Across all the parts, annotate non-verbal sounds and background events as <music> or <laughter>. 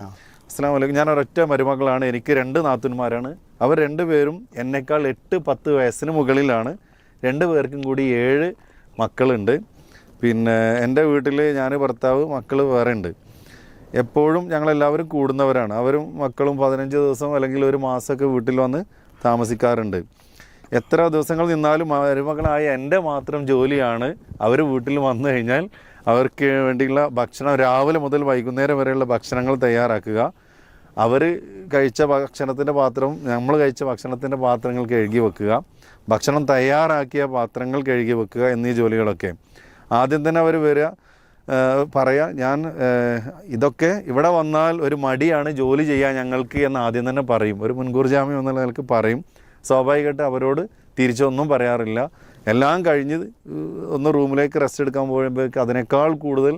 അസ്സാം വലൈക്കും ഞാൻ ഒരൊറ്റ മരുമകളാണ്. എനിക്ക് രണ്ട് നാത്തുന്മാരാണ്. അവർ രണ്ടുപേരും എന്നെക്കാൾ എട്ട് പത്ത് വയസ്സിന് മുകളിലാണ്. രണ്ട് പേർക്കും കൂടി ഏഴ് മക്കളുണ്ട്. പിന്നെ എന്റെ വീട്ടിൽ ഞാൻ ഭർത്താവ് മക്കൾ വേറെ ഉണ്ട്. എപ്പോഴും ഞങ്ങളെല്ലാവരും കൂടുന്നവരാണ്. അവരും മക്കളും പതിനഞ്ച് ദിവസം അല്ലെങ്കിൽ ഒരു മാസമൊക്കെ വീട്ടിൽ വന്ന് താമസിക്കാറുണ്ട്. എത്ര ദിവസങ്ങൾ നിന്നാലും മരുമകളായ എന്റെ മാത്രം ജോലിയാണ്. അവർ വീട്ടിൽ വന്നു കഴിഞ്ഞാൽ അവർക്ക് വേണ്ടിയുള്ള ഭക്ഷണം രാവിലെ മുതൽ വൈകുന്നേരം വരെയുള്ള ഭക്ഷണങ്ങൾ തയ്യാറാക്കുക. അവർ കഴിച്ച ഭക്ഷണത്തിന്റെ പാത്രം നമ്മൾ കഴിച്ച ഭക്ഷണത്തിന്റെ പാത്രങ്ങൾ കഴുകി വെക്കുക. ഭക്ഷണം തയ്യാറാക്കിയ പാത്രങ്ങൾ കഴുകി വെക്കുക എന്നീ ജോലികളൊക്കെ. ആദ്യം തന്നെ അവർ വരിക പറയാ ഞാൻ ഇതൊക്കെ ഇവിടെ വന്നാൽ ഒരു മടിയാണ് ജോലി ചെയ്യാൻ ഞങ്ങൾക്ക് എന്ന് ആദ്യം തന്നെ പറയും. ഒരു മുൻകൂർ ജാമ്യം എന്നുള്ള നിലയ്ക്ക് പറയും. സ്വാഭാവികമായിട്ട് അവരോട് തിരിച്ചൊന്നും പറയാറില്ല. എല്ലാം കഴിഞ്ഞ് ഒന്ന് റൂമിലേക്ക് റെസ്റ്റ് എടുക്കാൻ പോകുമ്പോഴേക്ക് അതിനേക്കാൾ കൂടുതൽ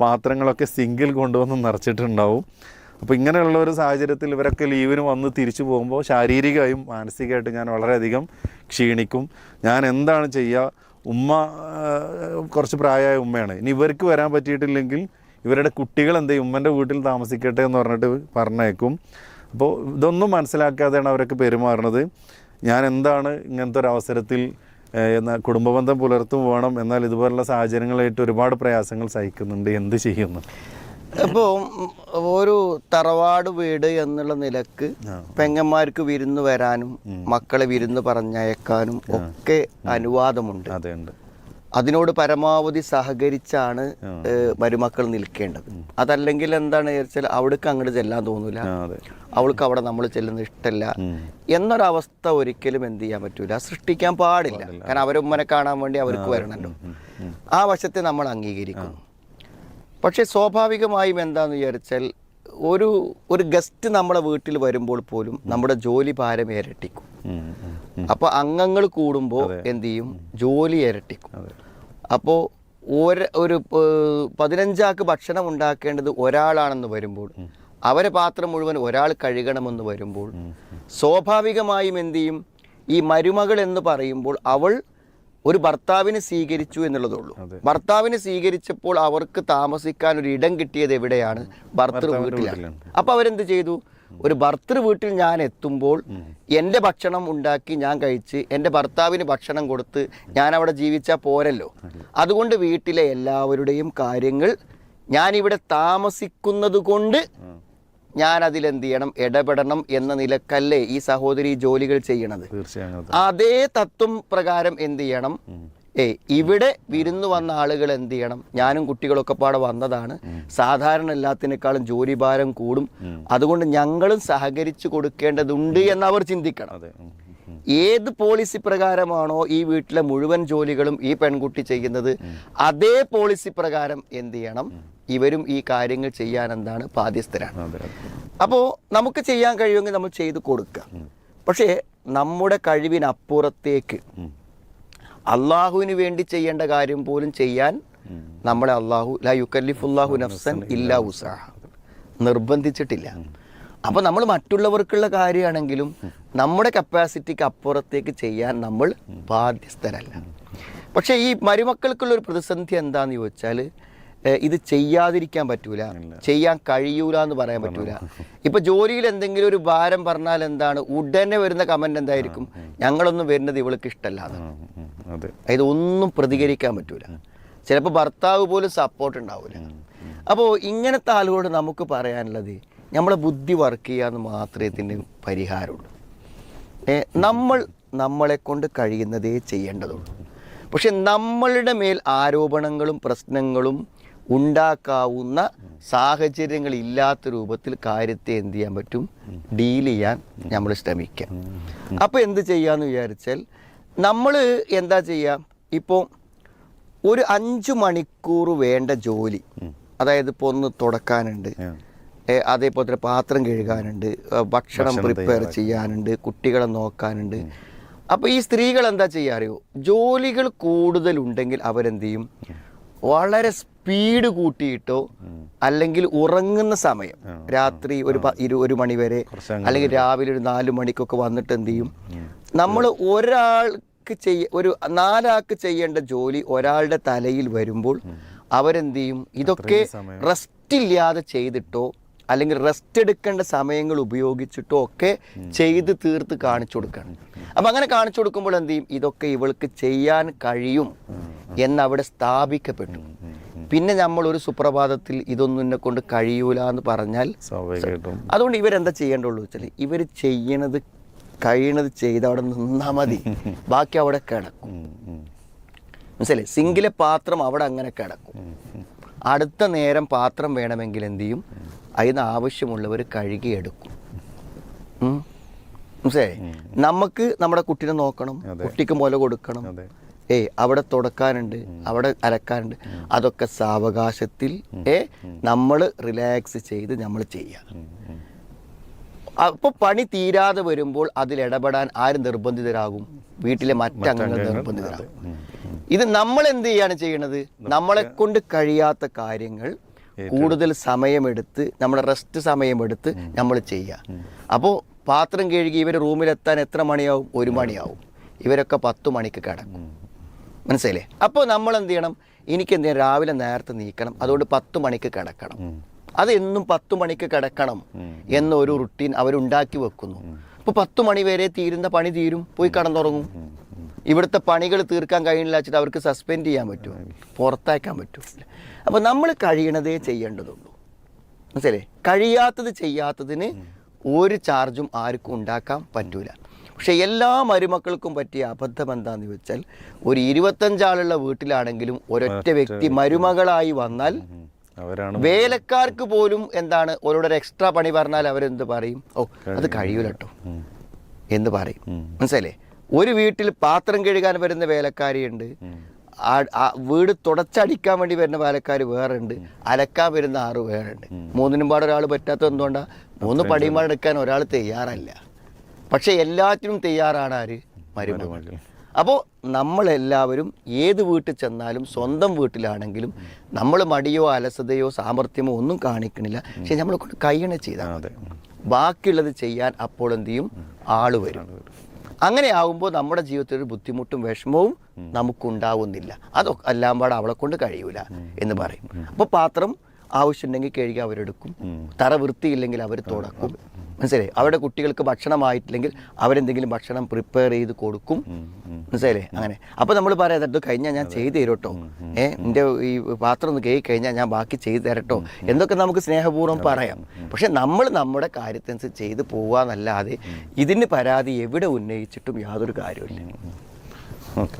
പാത്രങ്ങളൊക്കെ സിങ്കിൽ കൊണ്ടുവന്ന് നിറച്ചിട്ടുണ്ടാവും. അപ്പോൾ ഇങ്ങനെയുള്ള ഒരു സാഹചര്യത്തിൽ ഇവരൊക്കെ ലീവിന് വന്ന് തിരിച്ചു പോകുമ്പോൾ ശാരീരികമായും മാനസികമായിട്ടും ഞാൻ വളരെയധികം ക്ഷീണിക്കും. ഞാൻ എന്താണ് ചെയ്യുക ഉമ്മ കുറച്ച് പ്രായമായ ഉമ്മയാണ്. ഇനി ഇവർക്ക് വരാൻ പറ്റിയിട്ടില്ലെങ്കിൽ ഇവരുടെ കുട്ടികൾ എന്ത് ചെയ്യും? ഉമ്മന്റെ വീട്ടിൽ താമസിക്കട്ടെ എന്ന് പറഞ്ഞിട്ട് പറഞ്ഞേക്കും. അപ്പോൾ ഇതൊന്നും മനസ്സിലാക്കാതെയാണ് അവരൊക്കെ പെരുമാറുന്നത്. ഞാൻ എന്താണ് ഇങ്ങനത്തെ ഒരു അവസരത്തിൽ ഏഹ്, എന്ന കുടുംബബന്ധം പുലർത്തും വേണം. എന്നാൽ ഇതുപോലുള്ള സാഹചര്യങ്ങളായിട്ട് ഒരുപാട് പ്രയാസങ്ങൾ സഹിക്കുന്നുണ്ട്. എന്ത് ചെയ്യുന്നു? അപ്പോൾ ഒരു തറവാട് വീട് എന്നുള്ള നിലയ്ക്ക് പെങ്ങന്മാർക്ക് വിരുന്ന് വരാനും മക്കളെ വിരുന്ന് പറഞ്ഞയക്കാനും ഒക്കെ അനുവാദമുണ്ട്. അതിനോട് പരമാവധി സഹകരിച്ചാണ് മരുമക്കൾ നിൽക്കേണ്ടത്. അതല്ലെങ്കിൽ എന്താണ് വെച്ചാൽ അവിടേക്ക് അങ്ങോട്ട് ചെല്ലാൻ തോന്നൂല. അതെ. അവൾക്ക് അവിടെ നമ്മൾ ചെല്ലുന്നത് ഇഷ്ടമല്ല എന്നൊരവസ്ഥ ഒരിക്കലും എന്ത് ചെയ്യാൻ പറ്റൂല. സൃഷ്ടിക്കാൻ പാടില്ല. കാരണം അവരുമ്മനെ കാണാൻ വേണ്ടി അവർക്ക് വരണല്ലോ. ആ വശത്തെ നമ്മൾ അംഗീകരിക്കും. പക്ഷേ സ്വാഭാവികമായും എന്താന്ന് വിചാരിച്ചാൽ ഒരു ഒരു ഗസ്റ്റ് നമ്മുടെ വീട്ടിൽ വരുമ്പോൾ പോലും നമ്മുടെ ജോലി ഭാരം ഇരട്ടിക്കും. അപ്പോൾ അംഗങ്ങൾ കൂടുമ്പോൾ എന്ത് ചെയ്യും? ജോലി ഇരട്ടിക്കും. അപ്പോൾ ഒരു പതിനഞ്ചാക്ക് ഭക്ഷണം ഉണ്ടാക്കേണ്ടത് ഒരാളാണെന്ന് വരുമ്പോൾ അവരെ പാത്രം മുഴുവൻ ഒരാൾ കഴുകണമെന്ന് വരുമ്പോൾ സ്വാഭാവികമായും എന്ത് ചെയ്യും? ഈ മരുമകൾ എന്ന് പറയുമ്പോൾ അവൾ ഒരു ഭർത്താവിനെ സ്വീകരിച്ചു എന്നുള്ളതേ ഉള്ളൂ ഭർത്താവിനെ സ്വീകരിച്ചപ്പോൾ അവർക്ക് താമസിക്കാൻ ഒരു ഇടം കിട്ടിയത് എവിടെയാണ്? ഭർത്തൃ വീട്ടിലാണ്. അപ്പോൾ അവരെന്ത് ചെയ്തു? ഒരു ഭർത്തൃ വീട്ടിൽ ഞാൻ എത്തുമ്പോൾ എന്റെ ഭക്ഷണം ഉണ്ടാക്കി ഞാൻ കഴിച്ച് എന്റെ ഭർത്താവിന് ഭക്ഷണം കൊടുത്ത് ഞാൻ അവിടെ ജീവിച്ചാൽ പോരല്ലോ. അതുകൊണ്ട് വീട്ടിലെ എല്ലാവരുടെയും കാര്യങ്ങൾ ഞാനിവിടെ താമസിക്കുന്നത് കൊണ്ട് ഞാൻ അതിലെന്ത് ചെയ്യണം ഇടപെടണം എന്ന നിലക്കല്ലേ ഈ സഹോദരി ജോലികൾ ചെയ്യണത്. തീർച്ചയായും അതേ. തത്വം പ്രകാരം എന്ത് ചെയ്യണം ഏ ഇവിടെ വിരുന്നു വന്ന ആളുകൾ എന്ത് ചെയ്യണം ഞാനും കുട്ടികളൊക്കെ പാടെ വന്നതാണ്. സാധാരണ എല്ലാത്തിനേക്കാളും ജോലി ഭാരം കൂടും അതുകൊണ്ട് ഞങ്ങളും സഹകരിച്ചു കൊടുക്കേണ്ടതുണ്ട് എന്ന് അവർ ചിന്തിക്കണം. ഏത് പോളിസി പ്രകാരമാണോ ഈ വീട്ടിലെ മുഴുവൻ ജോലികളും ഈ പെൺകുട്ടി ചെയ്യുന്നത് അതേ പോളിസി പ്രകാരം എന്ത് ചെയ്യണം? ഇവരും ഈ കാര്യങ്ങൾ ചെയ്യാൻ എന്താണ് ബാധ്യസ്ഥരാണ്. അപ്പോൾ നമുക്ക് ചെയ്യാൻ കഴിയുമെങ്കിൽ നമ്മൾ ചെയ്ത് കൊടുക്കുക. പക്ഷേ നമ്മുടെ കഴിവിനപ്പുറത്തേക്ക് അള്ളാഹുവിന് വേണ്ടി ചെയ്യേണ്ട കാര്യം പോലും ചെയ്യാൻ നമ്മളെ അള്ളാഹു ലാ യുക്കല്ലിഫുല്ലാഹു നഫ്സൻ ഇല്ലാ ഉസാഹ. നിർബന്ധിച്ചിട്ടില്ല. അപ്പോൾ നമ്മൾ മറ്റുള്ളവർക്കുള്ള കാര്യമാണെങ്കിലും നമ്മുടെ കപ്പാസിറ്റിക്ക് അപ്പുറത്തേക്ക് ചെയ്യാൻ നമ്മൾ ബാധ്യസ്ഥരല്ല. പക്ഷേ ഈ മരുമക്കൾക്കുള്ള ഒരു പ്രതിസന്ധി എന്താന്ന് ചോദിച്ചാൽ ഇത് ചെയ്യാതിരിക്കാൻ പറ്റൂല ചെയ്യാൻ കഴിയൂല എന്ന് പറയാൻ പറ്റൂല. ഇപ്പൊ ജോലിയിൽ എന്തെങ്കിലും ഒരു ഭാരം പറഞ്ഞാൽ എന്താണ്? ഉടനെ വരുന്ന കമന്റ് എന്തായിരിക്കും? ഞങ്ങളൊന്നും വരുന്നത് ഇവൾക്ക് ഇഷ്ടമല്ലാതെ അതായത് ഒന്നും പ്രതികരിക്കാൻ പറ്റൂല. ചിലപ്പോൾ ഭർത്താവ് പോലും സപ്പോർട്ട് ഉണ്ടാവില്ല അപ്പോൾ ഇങ്ങനത്തെ ആളുകളോട് നമുക്ക് പറയാനുള്ളത് നമ്മളെ ബുദ്ധി വർക്ക് ചെയ്യാന്ന് മാത്രമേ ഇതിന് പരിഹാരമുള്ളൂ. നമ്മൾ നമ്മളെ കൊണ്ട് കഴിയുന്നതേ ചെയ്യേണ്ടതുള്ളൂ. പക്ഷെ നമ്മളുടെ മേൽ ആരോപണങ്ങളും പ്രശ്നങ്ങളും ഉണ്ടാക്കാവുന്ന സാഹചര്യങ്ങൾ ഇല്ലാത്ത രൂപത്തിൽ കാര്യത്തെ എന്ത് ചെയ്യാൻ പറ്റും? ഡീൽ ചെയ്യാൻ നമ്മൾ ശ്രമിക്കാം. അപ്പോൾ എന്ത് ചെയ്യാന്ന് വിചാരിച്ചാൽ നമ്മൾ എന്താ ചെയ്യാം? ഇപ്പോൾ ഒരു അഞ്ച് മണിക്കൂർ വേണ്ട ജോലി. അതായത് ഇപ്പോൾ ഒന്ന് തുടക്കാനുണ്ട്. അതേപോലെ തന്നെ പാത്രം കഴുകാനുണ്ട് ഭക്ഷണം പ്രിപ്പയർ ചെയ്യാനുണ്ട് കുട്ടികളെ നോക്കാനുണ്ട്. അപ്പോൾ ഈ സ്ത്രീകൾ എന്താ ചെയ്യുക അറിയോ? ജോലികൾ കൂടുതലുണ്ടെങ്കിൽ അവരെന്ത് ചെയ്യും? വളരെ സ്പീഡ് കൂട്ടിയിട്ടോ അല്ലെങ്കിൽ ഉറങ്ങുന്ന സമയം രാത്രി ഒരു ഇരു ഒരു മണി വരെ അല്ലെങ്കിൽ രാവിലെ ഒരു നാല് മണിക്കൊക്കെ വന്നിട്ട് എന്ത് ചെയ്യും? നമ്മൾ ഒരാൾക്ക് ചെയ്യ ഒരു നാലാൾക്ക് ചെയ്യേണ്ട ജോലി ഒരാളുടെ തലയിൽ വരുമ്പോൾ അവരെന്ത് ചെയ്യും? ഇതൊക്കെ റെസ്റ്റ് ഇല്ലാതെ ചെയ്തിട്ടോ അല്ലെങ്കിൽ റെസ്റ്റ് എടുക്കേണ്ട സമയങ്ങൾ ഉപയോഗിച്ചിട്ടോ ഒക്കെ ചെയ്ത് തീർത്ത് കാണിച്ചു കൊടുക്കണം. അപ്പം അങ്ങനെ കാണിച്ചു കൊടുക്കുമ്പോൾ എന്ത് ചെയ്യും? ഇതൊക്കെ ഇവൾക്ക് ചെയ്യാൻ കഴിയും എന്നവിടെ സ്ഥാപിക്കപ്പെട്ടു. പിന്നെ നമ്മൾ ഒരു സുപ്രഭാതത്തിൽ ഇതൊന്നും എന്നെ കൊണ്ട് കഴിയൂല എന്ന് പറഞ്ഞാൽ അതുകൊണ്ട് ഇവരെന്താ ചെയ്യേണ്ടുള്ളൂ വെച്ചാൽ ഇവർ ചെയ്യണത് കഴിയണത് ചെയ്ത് അവിടെ നിന്നാൽ മതി. <laughs> ബാക്കി അവിടെ കിടക്കും. മനസ്സിലെ സിങ്കിലെ പാത്രം അവിടെ അങ്ങനെ കിടക്കും. അടുത്ത നേരം പാത്രം വേണമെങ്കിൽ എന്ത് ചെയ്യും? അതിന് ആവശ്യമുള്ളവർ കഴുകിയെടുക്കും. മനസ്സേ മനസ്സിലായി? നമുക്ക് നമ്മുടെ കുട്ടീനെ നോക്കണം. കുട്ടിക്ക് മുല കൊടുക്കണം. ഏ ഏയ് അവിടെ തുടക്കാനുണ്ട് അവിടെ അലക്കാനുണ്ട്. അതൊക്കെ സാവകാശത്തിൽ ഏ നമ്മൾ റിലാക്സ് ചെയ്ത് നമ്മൾ ചെയ്യുക. അപ്പോൾ പണി തീരാതെ വരുമ്പോൾ അതിൽ ഇടപെടാൻ ആര് നിർബന്ധിതരാകും? വീട്ടിലെ മറ്റംഗങ്ങൾ നിർബന്ധിതരാകും. ഇത് നമ്മൾ എന്ത് ചെയ്യാണ് ചെയ്യണത്? നമ്മളെ കൊണ്ട് കഴിയാത്ത കാര്യങ്ങൾ കൂടുതൽ സമയമെടുത്ത് നമ്മുടെ റെസ്റ്റ് സമയമെടുത്ത് നമ്മൾ ചെയ്യുക. അപ്പോൾ പാത്രം കഴുകി ഇവർ റൂമിലെത്താൻ എത്ര മണിയാവും? ഒരു മണിയാവും. ഇവരൊക്കെ പത്ത് മണിക്ക് കിടക്കും. മനസ്സിലായില്ലേ? അപ്പോൾ നമ്മൾ എന്ത് ചെയ്യണം? എനിക്ക് എന്ത് ചെയ്യണം? രാവിലെ നേരത്തെ നീക്കണം. അതുകൊണ്ട് പത്ത് മണിക്ക് കിടക്കണം. അതെന്നും പത്ത് മണിക്ക് കിടക്കണം എന്നൊരു റുട്ടീൻ അവരുണ്ടാക്കി വെക്കുന്നു. അപ്പോൾ പത്ത് മണി വരെ തീരുന്ന പണി തീരും. പോയി കടന്നുറങ്ങും. ഇവിടുത്തെ പണികൾ തീർക്കാൻ കഴിയില്ല വെച്ചിട്ട് അവർക്ക് സസ്പെൻഡ് ചെയ്യാൻ പറ്റും പുറത്താക്കാൻ പറ്റും അപ്പോൾ നമ്മൾ കഴിയണതേ ചെയ്യേണ്ടതുള്ളൂ. മനസ്സിലേ കഴിയാത്തത് ചെയ്യാത്തതിന് ഒരു ചാർജും ആർക്കും ഉണ്ടാക്കാൻ പറ്റൂല. പക്ഷേ എല്ലാ മരുമക്കൾക്കും പറ്റിയ അബദ്ധം എന്താണെന്ന് വെച്ചാൽ ഒരു ഇരുപത്തഞ്ചാളുള്ള വീട്ടിലാണെങ്കിലും ഒരൊറ്റ വ്യക്തി മരുമകളായി വന്നാൽ വേലക്കാർക്ക് പോലും എന്താണ് ഓരോടൊരു എക്സ്ട്രാ പണി പറഞ്ഞാൽ അവരെന്ത് പറയും? ഓ അത് കഴിയൂലട്ടോ എന്ന് പറയും. മനസ്സിലേ ഒരു വീട്ടിൽ പാത്രം കഴുകാൻ വരുന്ന വേലക്കാരിയുണ്ട്. വീട് തുടച്ചടിക്കാൻ വേണ്ടി വരുന്ന വേലക്കാർ വേറെ ഉണ്ട് അലക്കാൻ വരുന്ന ആറ് വേറെ ഉണ്ട് മൂന്നിനും പാടെ ഒരാൾ പറ്റാത്തത് എന്തുകൊണ്ടാ? മൂന്ന് പടിമാടെടുക്കാൻ ഒരാൾ തയ്യാറല്ല. പക്ഷെ എല്ലാത്തിനും തയ്യാറാണ് ആര്? മരുമകൾ. അപ്പോൾ നമ്മളെല്ലാവരും ഏത് വീട്ടിൽ ചെന്നാലും സ്വന്തം വീട്ടിലാണെങ്കിലും നമ്മൾ മടിയോ അലസതയോ സാമർഥ്യമോ ഒന്നും കാണിക്കണില്ല. പക്ഷെ നമ്മളെ കൊണ്ട് കയ്യണ ചെയ്താൽ. ബാക്കിയുള്ളത് ചെയ്യാൻ അപ്പോൾ എന്ത് ചെയ്യും? ആൾ വരും. അങ്ങനെ ആകുമ്പോൾ നമ്മുടെ ജീവിതത്തിൽ ഒരു ബുദ്ധിമുട്ടും വിഷമവും നമുക്കുണ്ടാവുന്നില്ല. അതൊക്കെ എല്ലാം പാടെ അവളെ കൊണ്ട് കഴിയൂല എന്ന് പറയും. അപ്പോൾ പാത്രം ആവശ്യമുണ്ടെങ്കിൽ കഴുകി അവരെടുക്കും. തറ വൃത്തിയില്ലെങ്കിൽ അവർ തുടക്കും. മനസ്സിലായി? അവരുടെ കുട്ടികൾക്ക് ഭക്ഷണമായിട്ടില്ലെങ്കിൽ അവരെന്തെങ്കിലും ഭക്ഷണം പ്രിപ്പയർ ചെയ്ത് കൊടുക്കും. മനസ്സിലായില്ലേ? അങ്ങനെ. അപ്പോൾ നമ്മൾ പറയാം ഇത് കഴിഞ്ഞാൽ ഞാൻ ചെയ്തു തരട്ടോ. കേട്ടോ ഏ എന്റെ ഈ പാത്രം ഒന്ന് കേൾക്കി കഴിഞ്ഞാൽ ഞാൻ ബാക്കി ചെയ്തു തരട്ടോ. എന്തൊക്കെ നമുക്ക് സ്നേഹപൂർവം പറയാം. പക്ഷെ നമ്മൾ നമ്മുടെ കാര്യത്തിനനുസരിച്ച് ചെയ്ത് പോവാന്നല്ലാതെ ഇതിന് പരാതി എവിടെ ഉന്നയിച്ചിട്ടും യാതൊരു കാര്യമില്ല ഓക്കെ